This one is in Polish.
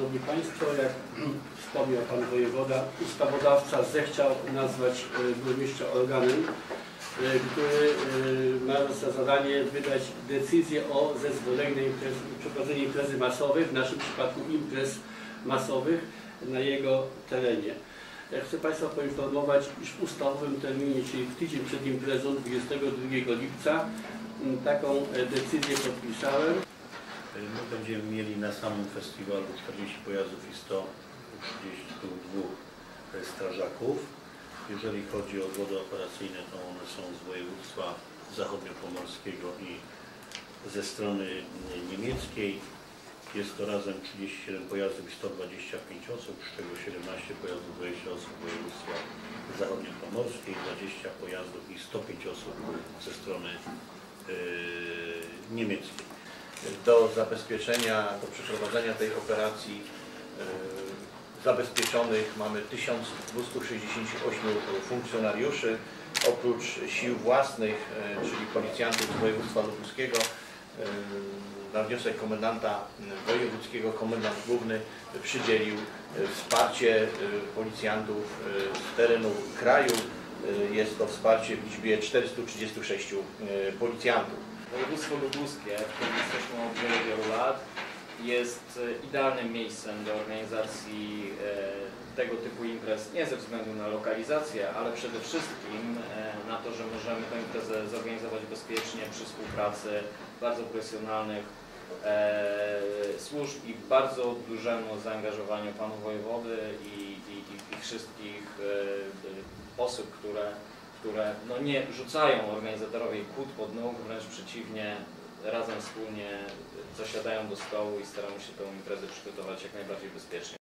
Szanowni Państwo, jak wspomniał Pan Wojewoda, ustawodawca zechciał nazwać e, burmistrza organem, e, który e, ma za zadanie wydać decyzję o zezwoleniu na imprez, przeprowadzenie imprezy masowej, w naszym przypadku imprez masowych na jego terenie. Chcę Państwa poinformować, iż w ustawowym terminie, czyli w tydzień przed imprezą 22 lipca, taką decyzję podpisałem. My będziemy mieli na samym festiwalu 40 pojazdów i 132 strażaków. Jeżeli chodzi o wody operacyjne, to one są z województwa zachodniopomorskiego i ze strony niemieckiej. Jest to razem 37 pojazdów i 125 osób, z czego 17 pojazdów 20 osób z województwa zachodniopomorskiej, 20 pojazdów i 105 osób ze strony yy, niemieckiej do zabezpieczenia, do przeprowadzenia tej operacji e, zabezpieczonych mamy 1268 funkcjonariuszy. Oprócz sił własnych, e, czyli policjantów z województwa lubuskiego, e, na wniosek komendanta wojewódzkiego komendant główny przydzielił wsparcie policjantów z terenu kraju. Jest to wsparcie w liczbie 436 e, policjantów. Województwo lubuskie, w którym jesteśmy od wielu, wielu lat, jest e, idealnym miejscem do organizacji e, tego typu imprez, nie ze względu na lokalizację, ale przede wszystkim e, na to, że możemy tę imprezę zorganizować bezpiecznie przy współpracy bardzo profesjonalnych służb i bardzo dużemu zaangażowaniu panu wojewody i, i, i, wszystkich osób, które które no, nie rzucają organizatorowi kłód pod nóg, wręcz przeciwnie, razem wspólnie zasiadają do stołu i staramy się tę imprezę przygotować jak najbardziej bezpiecznie.